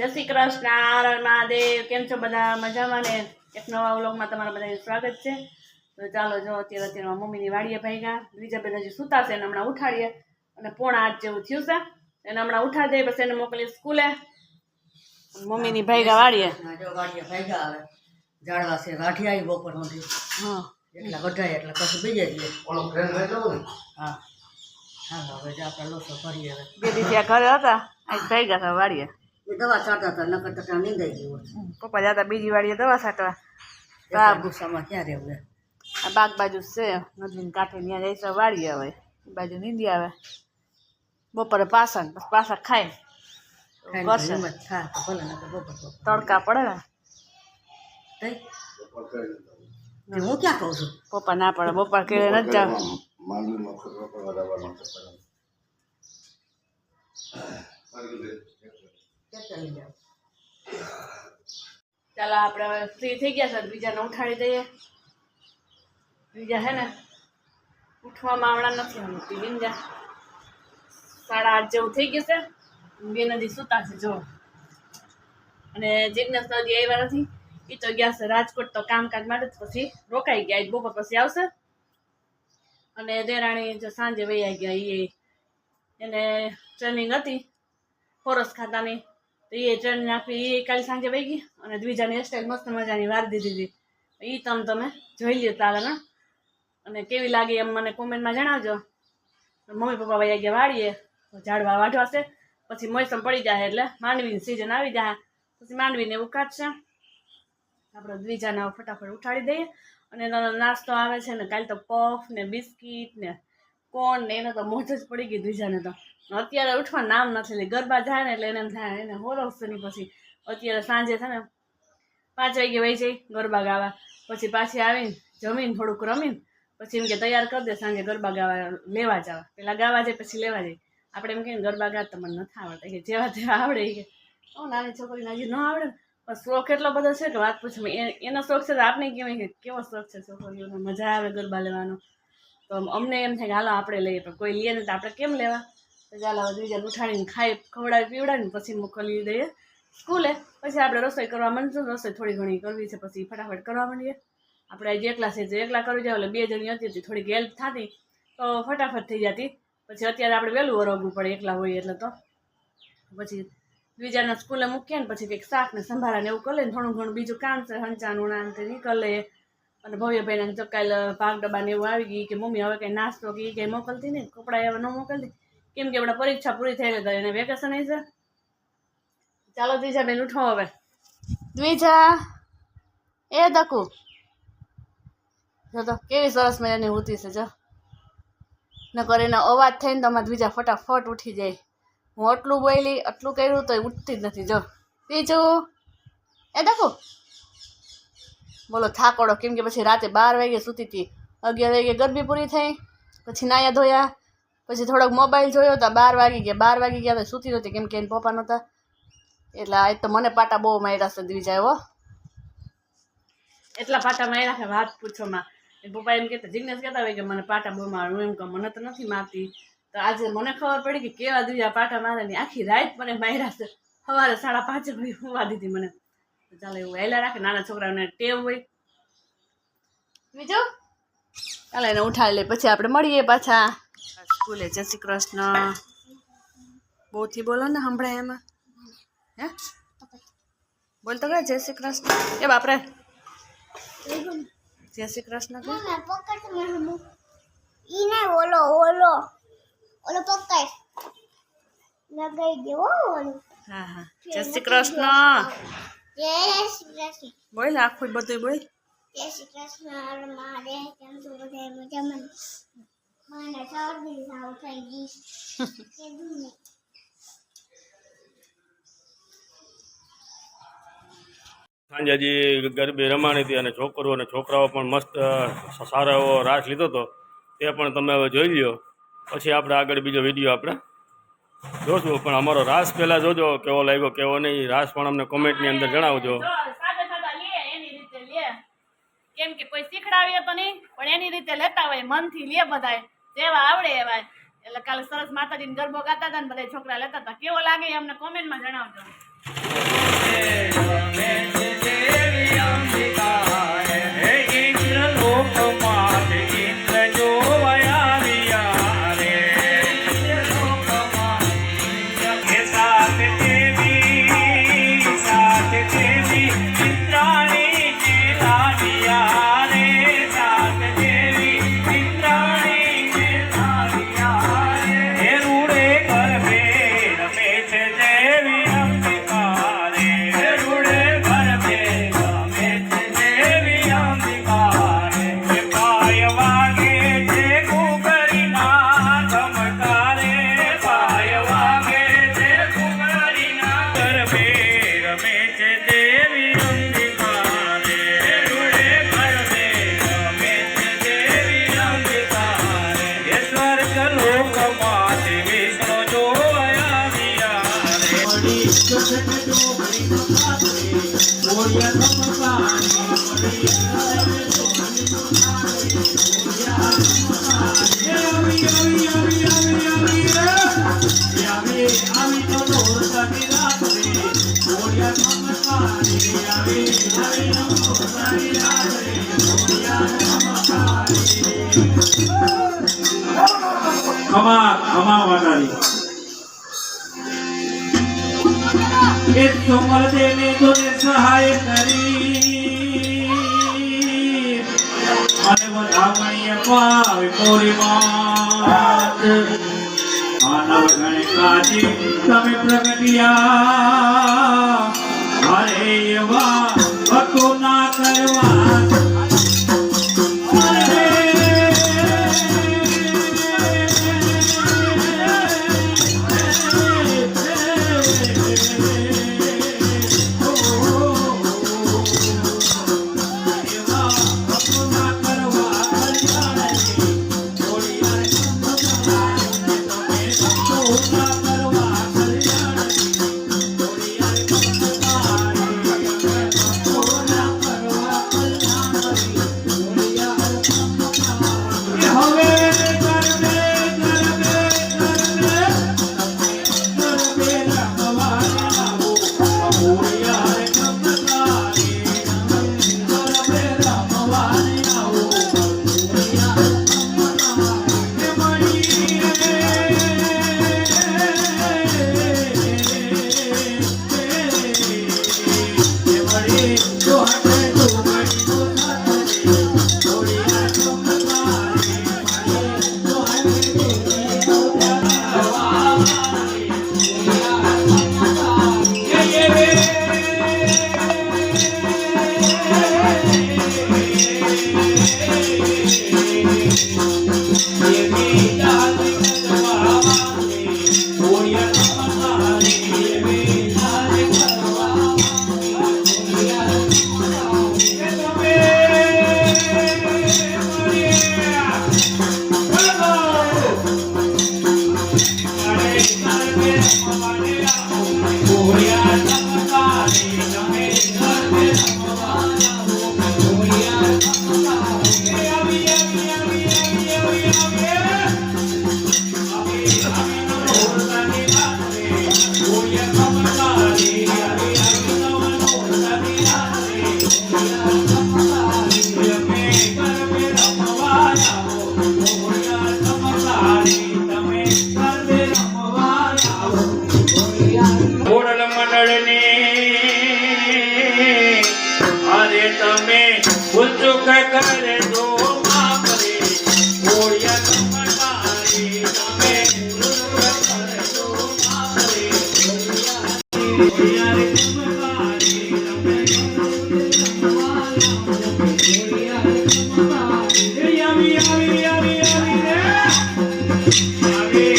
જય શ્રી કૃષ્ણ નારાયણ મહાદેવ. કેમ છો બધા? મજામાં ને? એક નવા વ્લોગમાં તમારા બધાનું સ્વાગત છે. તો ચાલો જો અત્યારે અત્યારે મમ્મીની વાડીએ ભાગ્યા. બીજા બધા જે સૂતા છે એને હમણાં ઉઠાડીએ. અને પોણા આઠ જેવું થયું છે. એને હમણાં ઉઠાડી દઈએ પછી એને મોકલી સ્કૂલે. મમ્મીની ભાઈગા વાડીએ. ના જો ગાડીએ ભાગ્યા આવે ઝાડવા છે રાઠી આવી બપોર સુધી હા. એટલા કઢાય એટલે પછી બીજે જઈએ. ઓલો ફ્રેન્ડ લઈ લઉં હા. હવે આપણે લોસો હવે. બે દી ત્યાં ઘરે હતા. આજ ભાગ્યા હતા વાડીએ. એ દવા છાંટતા હતા નકર તો ત્યાં નીંદાઈ ગયું પપ્પા જતા બીજી વાડીએ દવા છાંટવા. આ ગુસ્સામાં ક્યાં રહેવું આ બાગ બાજુ છે નદીને કાંઠે ત્યાં જાય છે વાળી આવે. એ બાજુ નીંદી આવે. બપોરે પાસા ને. પછી પાસા ખાય. કરશે. તડકા પડે ને. હું. ક્યાં કહું છું? પપ્પા ના પડે બપોર કે નથી જાવ. માંડવીમાં ખોટો ચાલો આપણે હવે ફ્રી થઈ ગયા છે બીજાને ઉઠાડી દઈએ. બીજા હે ને, ઉઠવામાં હમણાં નથી હમતી બીજા સાડા આઠ જેવું થઈ ગયું છે. બે નદી સૂતા છે જો અને જિજ્ઞાસ નદી આવ્યા નથી. એ તો ગયા છે રાજકોટ તો કામકાજ માટે જ પછી રોકાઈ ગયા બપોર પછી આવશે. અને દેરાણી જો સાંજે વૈયા ગયા એ એને ટ્રેનિંગ હતી ફોરસ ખાતાની. તો એ ટ્રેનિંગ આપી એ કાલે સાંજે વહી ગઈ અને દ્વિજાની હેરસ્ટાઈલ મસ્ત મજાની વાર દીધી હતી. એ તમે તમે જોઈ લ્યો તારાના અને કેવી લાગી એમ મને કોમેન્ટમાં જણાવજો. મમ્મી પપ્પા ભાઈ ગયા વાળીએ ઝાડવા વાઢવાશે પછી મોસમ પડી જાય એટલે માંડવીની સિઝન આવી જાય પછી માંડવીને એવું આપણે દ્વિજાને ફટાફટ ઉઠાડી દઈએ. અને નાસ્તો આવે છે ને કાલે તો પફ ને બિસ્કીટ ને કોણ ને એને તો મોજ જ પડી ગઈ દ્વિજાને તો. અત્યારે ઉઠવા નામ નથી લે ગરબા જાય ને એટલે એને એમ થાય, એને હોરવશે નહીં પછી. અત્યારે સાંજે છે ને પાંચ વાગે વહી જઈ ગરબા ગાવા. પછી પાછી આવીને જમીન થોડુંક રમીને પછી એમ કે તૈયાર કરી દે સાંજે ગરબા ગાવા લેવા જવા. પેલા ગાવા જાય, પછી લેવા જાય. આપણે એમ કહીએ ગરબા ગાતા મને નથી આવડતા. કે જેવા તેવા આવડે કે, ઓ નાની છોકરીને હજી ન આવડે પણ શોખ એટલો બધો છે કે વાત પૂછો. એનો શોખ છે તો આપણે કેવાય કે કેવો શોખ છે છોકરીઓનો? મજા આવે ગરબા લેવાનો. તો અમને એમ થાય કે હાલો, આપણે લઈએ. પણ કોઈ લઈએ ને તો આપણે કેમ લેવા? તો ચાલો બીજા ઉઠાડીને ખાઈ, ખવડાવી પીવડાવીને પછી મોકલી દઈએ. સ્કૂલે. પછી આપણે રસોઈ કરવા માંડશું. રસોઈ થોડી ઘણી કરવી છે, પછી ફટાફટ કરવા માંડીએ. આપણે આજે એકલા છે એકલા કરવી જાય એટલે બે જણી હતી હતી થોડીક હેલ્પ થતી, તો ફટાફટ થઈ જતી. પછી અત્યારે આપણે વહેલું વરવવું પડે, એકલા હોઈએ એટલે તો. પછી બીજાના સ્કૂલે મૂકીએ ને પછી કંઈક શાક ને સંભાળાને એવું કરી ને થોડું ઘણું બીજું કામ છે, હંચાનું ના ને કંઈ કરી લઈએ. અને ભવ્યભાઈને તો કાલે પાક ડબ્બા ને એવું આવી ગઈ કે મમ્મી હવે કંઈ નાસ્તો કે એ કંઈ મોકલતી નહીં, કપડાં એવા ન મોકલતી. કેમ કે આપણે પરીક્ષા પૂરી થઈ ગઈ એને વેકેશન આવી છે ચાલો દ્વિજા બેન, ઉઠો હવે. દ્વિજા એ દકુ. જો તો કેવી સરસ મજાની ઉતી છે, જો. નકર એનો અવાજ થઈને તમારે દ્વિજા ફટાફટ ઉઠી જાય. હું આટલું બોલી, આટલું કર્યું તો ઉઠતી જ નથી, જો. બીજું એ દકુ. બોલો, થાકોડો, કેમ કે પછી રાતે બાર વાગે સૂતી હતી. અગિયાર વાગે ગરબી પૂરી થઈ, પછી નાયા ધોયા, પછી થોડોક મોબાઈલ જોયો હતા બાર વાગી ગયા, બાર વાગી ગયા તો સૂતી નહોતી, કેમ કે એને પપ્પા નહોતા. એટલે આજ તો મને પાટા બહુ માર્યા છે દ્વિજા એવો એટલા પાટા માર્યા છે વાત પૂછોમાં પપ્પા એમ કહેતા જિજ્ઞાસ કહેતા હોય કે મને પાટા બહુ મારું હું એમ કહું, મને તો નથી મારતી. તો આજે મને ખબર પડી કે કેવા દ્વિજા પાટા મારે આખી રાત મને માર્યા છે. સવારે સાડા પાંચે વાગે હોવા દીધી મને. તો ચાલો એવું વહેલા રાખે નાના છોકરાઓને ટેવ હોય બીજું ચાલો એને ઉઠાવી લે પછી આપણે મળીએ પાછા સ્કૂલે જય શ્રી કૃષ્ણ બહુથી બોલો ને સંભળાય એમાં હે બોલતો તો કઈ જય શ્રી કૃષ્ણ એ બાપરે જય શ્રી કૃષ્ણ કે ઈને ઓલો ઓલો ઓલો પકડ લગાઈ દેવો ઓલો હા હા જય શ્રી કૃષ્ણ જય શ્રી કૃષ્ણ બોલ આખું બધું બોલ. જય શ્રી કૃષ્ણ મારે કેમ છો બધા મજામાં મને? શરદી સાવ થઈ ગઈ કીધું ને. સાંજે હજી ગરબી રમાણી હતી અને છોકરો અને છોકરાઓ પણ મસ્ત સારો એવો રાસ લીધો હતો. તે પણ તમે હવે જોઈ લ્યો. પછી આપણે આગળ બીજો વીડિયો આપણે જોશું પણ અમારો રાસ પહેલાં જોજો કેવો લાગ્યો કેવો નહીં. રાસ પણ અમને કોમેન્ટની અંદર જણાવજો. જો, સાદા સાદા લે એની રીતે લે. કેમ કે કોઈ શીખડાવીએ તો નહીં પણ એની રીતે લેતા હોય મનથી લે બધાય. જેવા આવડે એવા. એટલે કાલે સરસ માતાજીને ગરબો ગાતા હતા ને બધા છોકરા લેતા હતા. કેવો લાગે એ અમને કોમેન્ટમાં જણાવજો. Come on, come on, Wadari. ये तुमर देने तुझे सहाय करी अरे बतावणीय पाव पूर्णिमात मानव गण काजी तमे प्रगटिया हरे वा Amen.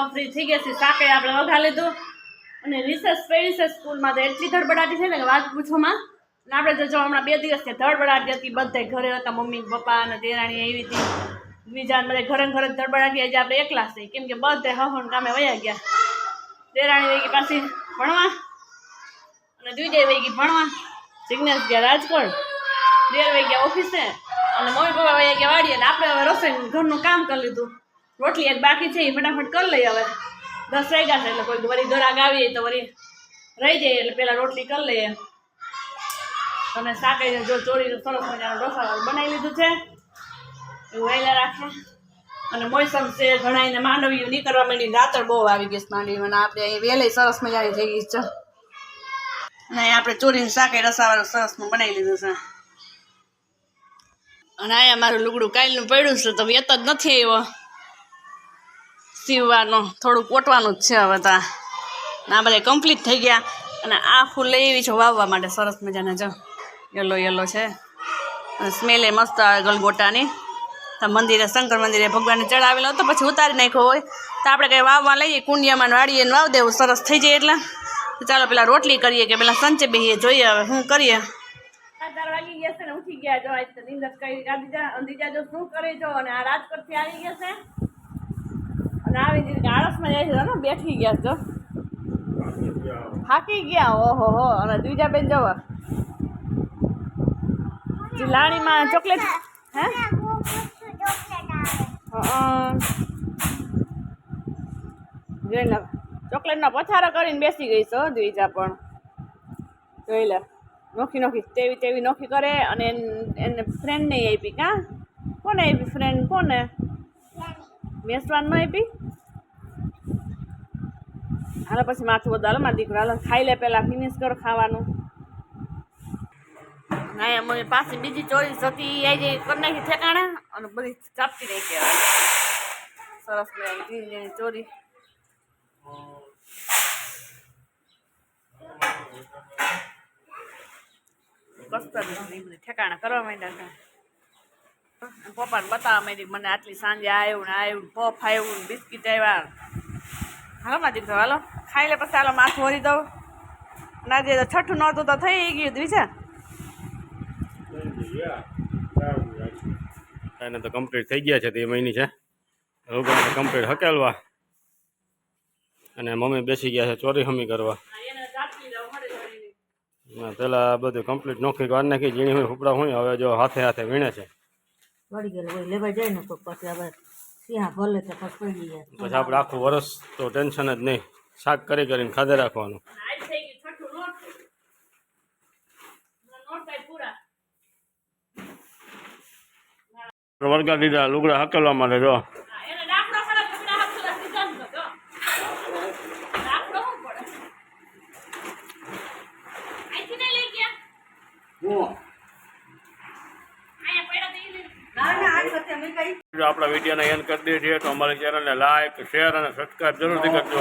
આપણે ફ્રી થઈ ગયા છીએ શાકે આપણે વઘા લીધું. અને રિસર્ચ છે સ્કૂલમાં તો એટલી ધડબડાટી છે ને વાત પૂછવામાં અને આપણે જો હમણાં બે દિવસથી ધડબડાટી હતી બધે ઘરે હતા, મમ્મી પપ્પા અને દેરાણી એવી હતી. બીજા બધા ઘરે ઘરે ધડબડાટી આજે આપણે એકલા છે. કેમ કે બધે હવન કામે વયા ગયા. દેરાણી વહી ગઈ પાછી ભણવા. અને દ્વિજય વહી ગઈ ભણવા. જિજ્ઞાસ ગયા રાજકોટ. દેર વૈગ્યા ગયા ઓફિસે. અને મમ્મી પપ્પા વહી ગયા વાડીએ. અને આપણે હવે રસોઈ ઘરનું કામ કરી લીધું. રોટલી એક બાકી છે, એ ફટાફટ કરી લઈએ હવે. દસ વાગ્યા છે, એટલે કોઈ વળી ગરાક આવીએ તો વળી રહી જાય એટલે પહેલાં રોટલી કરી લઈએ. અને શાકે જો ચોરીનું સરસ મજાનું રસાવાળું બનાવી લીધું છે. એવું વહેલા રાખે. અને મોસમ છે ઘણા એને માંડવીઓ નીકળવા માંડી રાતર બહુ આવી ગઈ માંડવી અને આપણે અહીં વહેલી સરસ મજાની થઈ ગઈ છે. અને અહીં આપણે ચોરીનું શાકે રસાવાળું સરસ બનાવી લીધું છે. અને અહીંયા મારું લુગડું કાલનું પડ્યું છે, તો વેત જ નથી આવ્યો. સીવવાનું થોડુંક ઓટવાનું જ છે હવે તો. આ. બધા કમ્પ્લીટ થઈ ગયા. અને આ ફૂલ લઈ આવી છો વાવવા માટે. સરસ મજાના, જો. યલો યલો છે. સ્મેલે મસ્ત આવે તો મંદિરે, શંકર મંદિરે ભગવાનને ચડાવેલો હતો, પછી ઉતારી નાખ્યો હોય. તો આપણે કંઈ વાવવા લઈએ, કુંડિયામાં વાળીએ ને વાવ દેવું. સરસ થઈ જાય એટલે. ચાલો પેલા રોટલી કરીએ કે પેલા સંચે બેહીએ, જોઈએ હવે શું કરીએ. ઉઠી ગયા જો નિંદર કરી, ગાંધીજા, અંધીજા જો શું કરે છો અને આ રાજકોટથી આવી ગયા છે. અને આવી આળસમાં જાય છે ને બેઠી ગયા જો થાકી ગયા, ઓહો હો. અને બીજા બેન જવા લાણીમાં ચોકલેટ, હે. જોઈ લે. ચોકલેટનો પથારો કરીને બેસી ગઈ છો દ્વિજા પણ. જોઈ લે. નોખી નોખી, તેવી તેવી નોખી કરે અને એને એને નહીં આપી. કા? કોને આપી ફ્રેન્ડ કોને? બેસવાનું ન આપી? હાલો પછી માથું બધું હાલો, મારા દીકરો હાલો. ખાઈ લે પહેલાં ફિનિશ કરો ખાવાનું. ના એમ પાછી બીજી ચોરી હતી આવી જઈ કરી નાખી ઠેકાણે, અને બધી ચાપતી રહી હવે. સરસ મજાની ચોરી. ઠેકાણા કરવા માંડ્યા પપ્પાને બતાવવા માંડી મને આટલી સાંજે આવ્યું ને આવ્યું પફ આવ્યું બિસ્કીટ આવ્યા હાલો માં દીકરો હાલો. ખાઈ લે પછી હાલો માથું ભરી દઉં. ના જે છઠ્ઠું નહોતું તો થઈ ગયું દ્વિજા એને તો કમ્પ્લીટ થઈ ગયા છે તે મહિની છે. રોગાને કમ્પ્લીટ હકેલવા. અને મમ્મી બેસી ગયા છે ચોરી હમી કરવા. પેલા બધું કમ્પ્લીટ નોખી વાર નાખી ઝીણી હોય ફૂપડા હોય હવે જો હાથે હાથે વીણે છે. વળી ગયેલું હોય લેવા જાય ને પછી હવે સિંહા ભલે તો પછી પડી જાય પછી આપણે આખું વરસ તો ટેન્શન જ નહીં. શાક કરી કરીને ખાધે રાખવાનું. આજ થઈ ગયું છઠ્ઠું નોટ નોટ થાય પૂરા. વળગા દીધા લુગડા હકેલવા માટે જો હા, એને ડાકડો ખરાબ કપડા હાથ થોડા સીધા જ નતો. ડાકડો શું પડે? અહીંથી નહીં લઈ ગયા? અહીંયા પડ્યા તો ઈ લઈ લે. ના ના આ વખતે અમે કઈ જો આપણા વિડીયોને એન્ડ કરી દઈએ છીએ તો અમારી ચેનલને લાઈક શેર અને સબસ્ક્રાઈબ જરૂરથી કરજો.